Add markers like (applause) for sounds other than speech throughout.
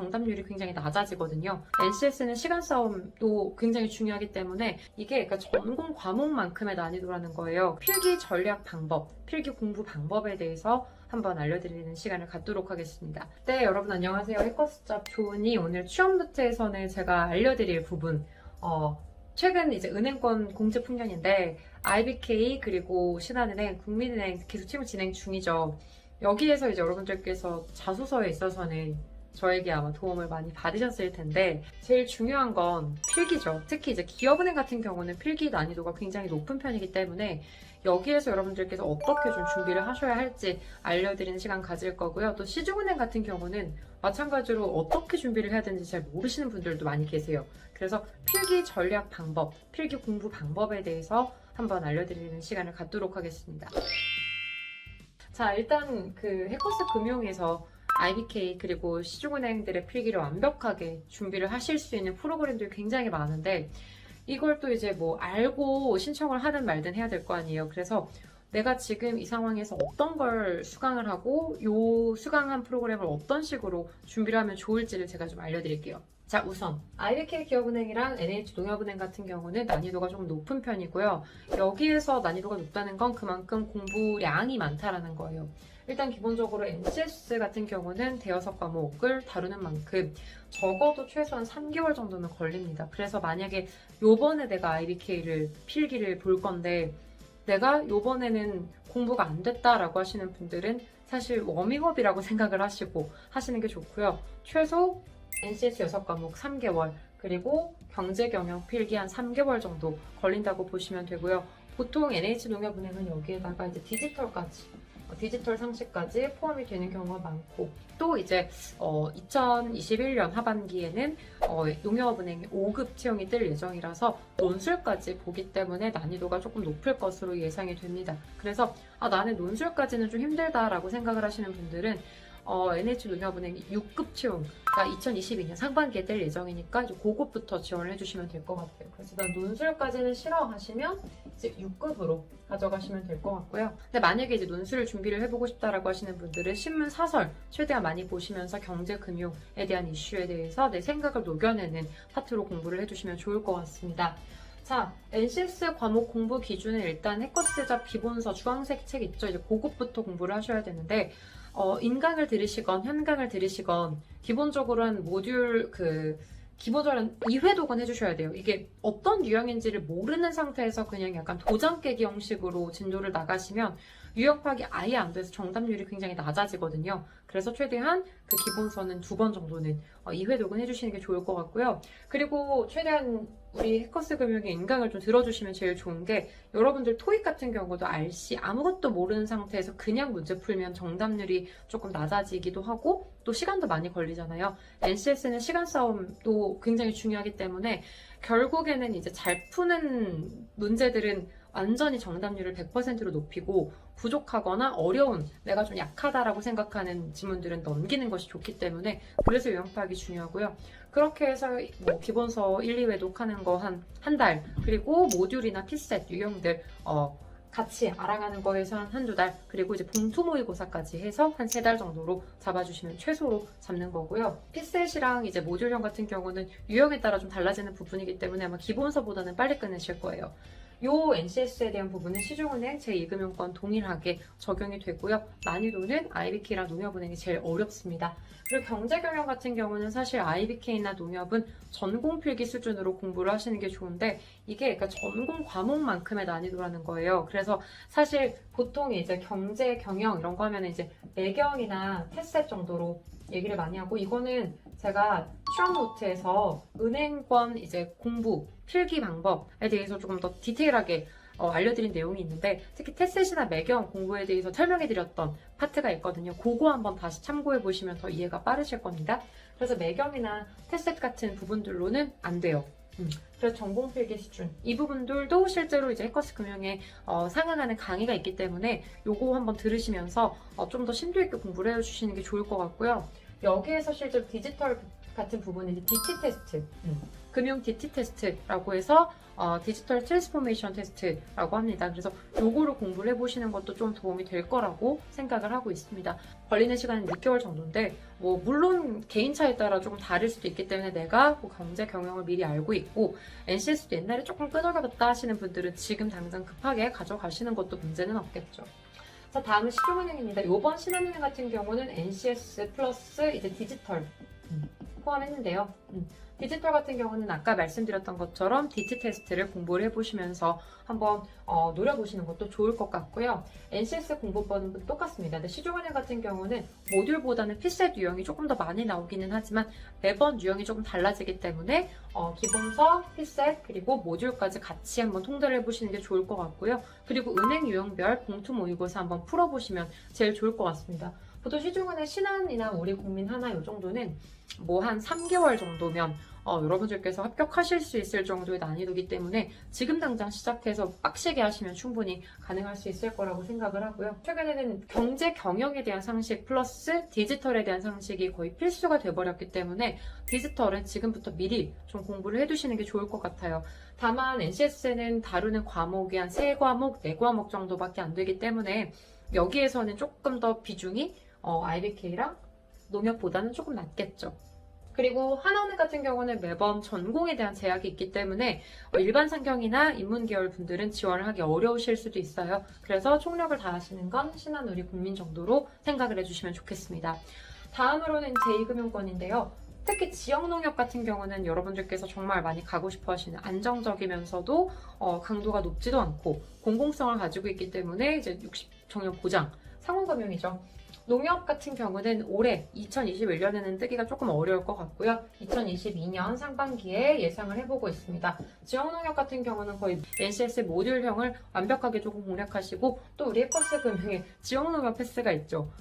정답률이 굉장히 낮아지거든요. NCS는 시간 싸움도 굉장히 중요하기 때문에 이게 그러니까 전공 과목만큼의 난이도라는 거예요. 필기 전략 방법, 필기 공부 방법에 대해서 한번 알려드리는 시간을 갖도록 하겠습니다. 네, 여러분 안녕하세요. 해커스잡 조은이 오늘 취업노트에서는 제가 알려드릴 부분, 어, 최근 이제 은행권 공제 풍년인데 IBK 그리고 신한은행, 국민은행 계속 채무 진행 중이죠. 여기에서 이제 여러분들께서 자소서에 있어서는 저에게 아마 도움을 많이 받으셨을 텐데 제일 중요한 건 필기죠. 특히 이제 기업은행 같은 경우는 필기 난이도가 굉장히 높은 편이기 때문에 여기에서 여러분들께서 어떻게 좀 준비를 하셔야 할지 알려드리는 시간 가질 거고요. 또 시중은행 같은 경우는 마찬가지로 어떻게 준비를 해야 되는지 잘 모르시는 분들도 많이 계세요. 그래서 필기 전략 방법, 필기 공부 방법에 대해서 한번 알려드리는 시간을 갖도록 하겠습니다. 자, 일단 그 해커스 금융에서 IBK 그리고 시중은행들의 필기를 완벽하게 준비를 하실 수 있는 프로그램들이 굉장히 많은데 이걸 또 이제 뭐 알고 신청을 하든 말든 해야 될 거 아니에요. 그래서 내가 지금 이 상황에서 어떤 걸 수강을 하고 요 수강한 프로그램을 어떤 식으로 준비를 하면 좋을지를 제가 좀 알려드릴게요. 자, 우선 IBK 기업은행이랑 NH 농협은행 같은 경우는 난이도가 좀 높은 편이고요. 여기에서 난이도가 높다는 건 그만큼 공부량이 많다라는 거예요. 일단 기본적으로 NCS 같은 경우는 대여섯 과목을 다루는 만큼 적어도 최소한 3개월 정도는 걸립니다. 그래서 만약에 요번에 내가 IBK를 필기를 볼 건데 내가 요번에는 공부가 안 됐다라고 하시는 분들은 사실 워밍업이라고 (laughs) 생각을 하시고 하시는 게 좋고요. 최소 NCS 6과목 3개월 그리고 경제경영 필기 한 3개월 정도 걸린다고 보시면 되고요. 보통 NH농협은행은 여기에다가 이제 디지털까지 어, 디지털 상식까지 포함이 되는 경우가 많고 또 이제 어, 2021년 하반기에는 어, 농협은행이 5급 채용이 뜰 예정이라서 논술까지 보기 때문에 난이도가 조금 높을 것으로 예상이 됩니다. 그래서 아, 나는 논술까지는 좀 힘들다라고 생각을 하시는 분들은 어, NH농협은행이 6급 채용가 2022년 상반기에 뜰 예정이니까 이제 그것부터 지원을 해주시면 될 것 같아요. 그래서 난 논술까지는 싫어하시면 이제 6급으로 가져가시면 될 것 같고요. 근데 만약에 이제 논술을 준비를 해보고 싶다라고 하시는 분들은 신문 사설 최대한 많이 보시면서 경제 금융에 대한 이슈에 대해서 내 생각을 녹여내는 파트로 공부를 해주시면 좋을 것 같습니다. 자, NCS 과목 공부 기준은 일단 해커스 제작 기본서 주황색 책 있죠? 이제 그것부터 공부를 하셔야 되는데 어, 인강을 들으시건 현강을 들으시건 기본적으로 한 모듈 그 기본적으로 2회 독은 해주셔야 돼요. 이게 어떤 유형인지를 모르는 상태에서 그냥 약간 도장 깨기 형식으로 진도를 나가시면 유형 파악이 아예 안 돼서 정답률이 굉장히 낮아지거든요. 그래서 최대한 그 기본서는 두 번 정도는 어, 2회 독은 해주시는 게 좋을 것 같고요. 그리고 최대한 우리 해커스 금융의 인강을 좀 들어주시면 제일 좋은 게 여러분들 토익 같은 경우도 RC 아무것도 모르는 상태에서 그냥 문제 풀면 정답률이 조금 낮아지기도 하고 또 시간도 많이 걸리잖아요. NCS는 시간 싸움도 굉장히 중요하기 때문에 결국에는 이제 잘 푸는 문제들은 완전히 정답률을 100%로 높이고 부족하거나 어려운 내가 좀 약하다라고 생각하는 지문들은 넘기는 것이 좋기 때문에 그래서 요형 파악이 중요하고요. 그렇게 해서 뭐 기본서 1, 2회 독하는 거 한 한 달 그리고 모듈이나 피셋 유형들 어 같이 알아가는 거에서 한 한두 달 그리고 이제 봉투 모의고사까지 해서 한 세 달 정도로 잡아주시면 최소로 잡는 거고요. 피셋이랑 이제 모듈형 같은 경우는 유형에 따라 좀 달라지는 부분이기 때문에 아마 기본서보다는 빨리 끝내실 거예요. 요 NCS에 대한 부분은 시중은행 제2금융권 동일하게 적용이 되고요. 난이도는 IBK랑 농협은행이 제일 어렵습니다. 그리고 경제경영 같은 경우는 사실 IBK나 농협은 전공 필기 수준으로 공부를 하시는 게 좋은데 이게 그러니까 전공 과목만큼의 난이도라는 거예요. 그래서 사실 보통 이제 경제 경영 이런 거 하면 이제 매경이나 테스트 정도로 얘기를 많이 하고 이거는 제가 취업 노트에서 은행권 이제 공부 필기 방법에 대해서 조금 더 디테일하게 어, 알려드린 내용이 있는데 특히 테셋이나 매경 공부에 대해서 설명해드렸던 파트가 있거든요. 그거 한번 다시 참고해 보시면 더 이해가 빠르실 겁니다. 그래서 매경이나 테셋 같은 부분들로는 안 돼요. 음, 그래서 전공 필기 수준 이 부분들도 실제로 이제 해커스 금융에 어, 상응하는 강의가 있기 때문에 요거 한번 들으시면서 어, 좀 더 심도 있게 공부를 해주시는 게 좋을 것 같고요. 여기에서 실제로 디지털 같은 부분은 이제 DT 테스트, 음, 금융 DT 테스트라고 해서 어, 디지털 트랜스포메이션 테스트라고 합니다. 그래서 요거를 공부를 해보시는 것도 좀 도움이 될 거라고 생각을 하고 있습니다. 걸리는 시간은 6개월 정도인데 뭐 물론 개인차에 따라 조금 다를 수도 있기 때문에 내가 뭐 경제 경영을 미리 알고 있고 NCS도 옛날에 조금 끄덕여봤다 하시는 분들은 지금 당장 급하게 가져가시는 것도 문제는 없겠죠. 자 다음은 시중은행입니다. 이번 신한은행 같은 경우는 NCS 플러스 이제 디지털 음, 포함했는데요. 음, 디지털 같은 경우는 아까 말씀드렸던 것처럼 DT 테스트를 공부를 해보시면서 한번 어, 노려보시는 것도 좋을 것 같고요. NCS 공부법은 똑같습니다. 근데 시중은행 같은 경우는 모듈보다는 피셋 유형이 조금 더 많이 나오기는 하지만 매번 유형이 조금 달라지기 때문에 어, 기본서, 피셋 그리고 모듈까지 같이 한번 통달을 해보시는 게 좋을 것 같고요. 그리고 은행 유형별 봉투 모의고사 한번 풀어보시면 제일 좋을 것 같습니다. 보통 시중은행 신한이나 우리 국민 하나 요 정도는 뭐 한 3개월 정도면 어, 여러분들께서 합격하실 수 있을 정도의 난이도이기 때문에 지금 당장 시작해서 빡시게 하시면 충분히 가능할 수 있을 거라고 생각을 하고요. 최근에는 경제 경영에 대한 상식 플러스 디지털에 대한 상식이 거의 필수가 돼버렸기 때문에 디지털은 지금부터 미리 좀 공부를 해두시는 게 좋을 것 같아요. 다만 NCS는 다루는 과목이 한 3과목, 4과목 정도밖에 안 되기 때문에 여기에서는 조금 더 비중이 어, IBK랑 농협보다는 조금 낮겠죠. 그리고 하나은행 같은 경우는 매번 전공에 대한 제약이 있기 때문에 어, 일반 상경이나 인문계열 분들은 지원을 하기 어려우실 수도 있어요. 그래서 총력을 다하시는 건 신한 우리 국민 정도로 생각을 해주시면 좋겠습니다. 다음으로는 제2금융권인데요. 특히 지역농협 같은 경우는 여러분들께서 정말 많이 가고 싶어 하시는 안정적이면서도 어, 강도가 높지도 않고 공공성을 가지고 있기 때문에 이제 60청년 보장, 상호금융이죠. 농협 같은 경우는 올해 2021년에는 뜨기가 조금 어려울 것 같고요. 2022년 상반기에 예상을 해보고 있습니다. 지역농협 같은 경우는 거의 NCS 모듈형을 완벽하게 조금 공략하시고 또 우리 에커스 금융에 지역농협 패스가 있죠.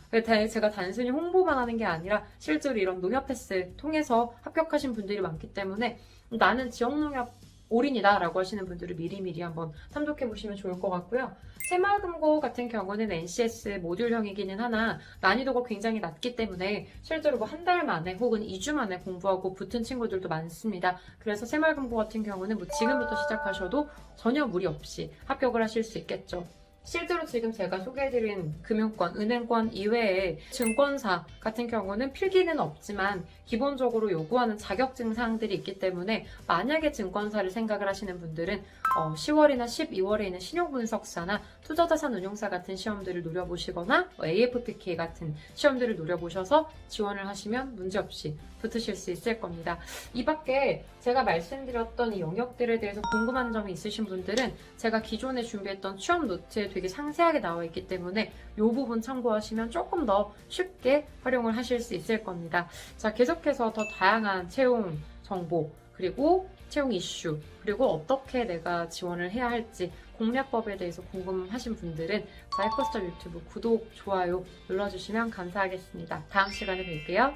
제가 단순히 홍보만 하는 게 아니라 실제로 이런 농협 패스 통해서 합격하신 분들이 많기 때문에 나는 지역농협 올인이다라고 하시는 분들을 미리미리 한번 참조해 보시면 좋을 것 같고요. 새마을금고 같은 경우는 NCS 모듈형이기는 하나 난이도가 굉장히 낮기 때문에 실제로 뭐 한 달 만에 혹은 2주 만에 공부하고 붙은 친구들도 많습니다. 그래서 새마을금고 같은 경우는 뭐 지금부터 시작하셔도 전혀 무리 없이 합격을 하실 수 있겠죠. 실제로 지금 제가 소개해드린 금융권, 은행권 이외에 증권사 같은 경우는 필기는 없지만 기본적으로 요구하는 자격증 사항들이 있기 때문에 만약에 증권사를 생각을 하시는 분들은 어, 10월이나 12월에 있는 신용분석사나 투자자산운용사 같은 시험들을 노려보시거나 뭐 AFPK 같은 시험들을 노려보셔서 지원을 하시면 문제없이 붙으실 수 있을 겁니다. 이 밖에 제가 말씀드렸던 이 영역들에 대해서 궁금한 점이 있으신 분들은 제가 기존에 준비했던 취업 노트에 되게 상세하게 나와 있기 때문에 이 부분 참고하시면 조금 더 쉽게 활용을 하실 수 있을 겁니다. 자, 계속해서 더 다양한 채용 정보, 그리고 채용 이슈, 그리고 어떻게 내가 지원을 해야 할지 공략법에 대해서 궁금하신 분들은 자이코스터 유튜브 구독, 좋아요 눌러주시면 감사하겠습니다. 다음 시간에 뵐게요.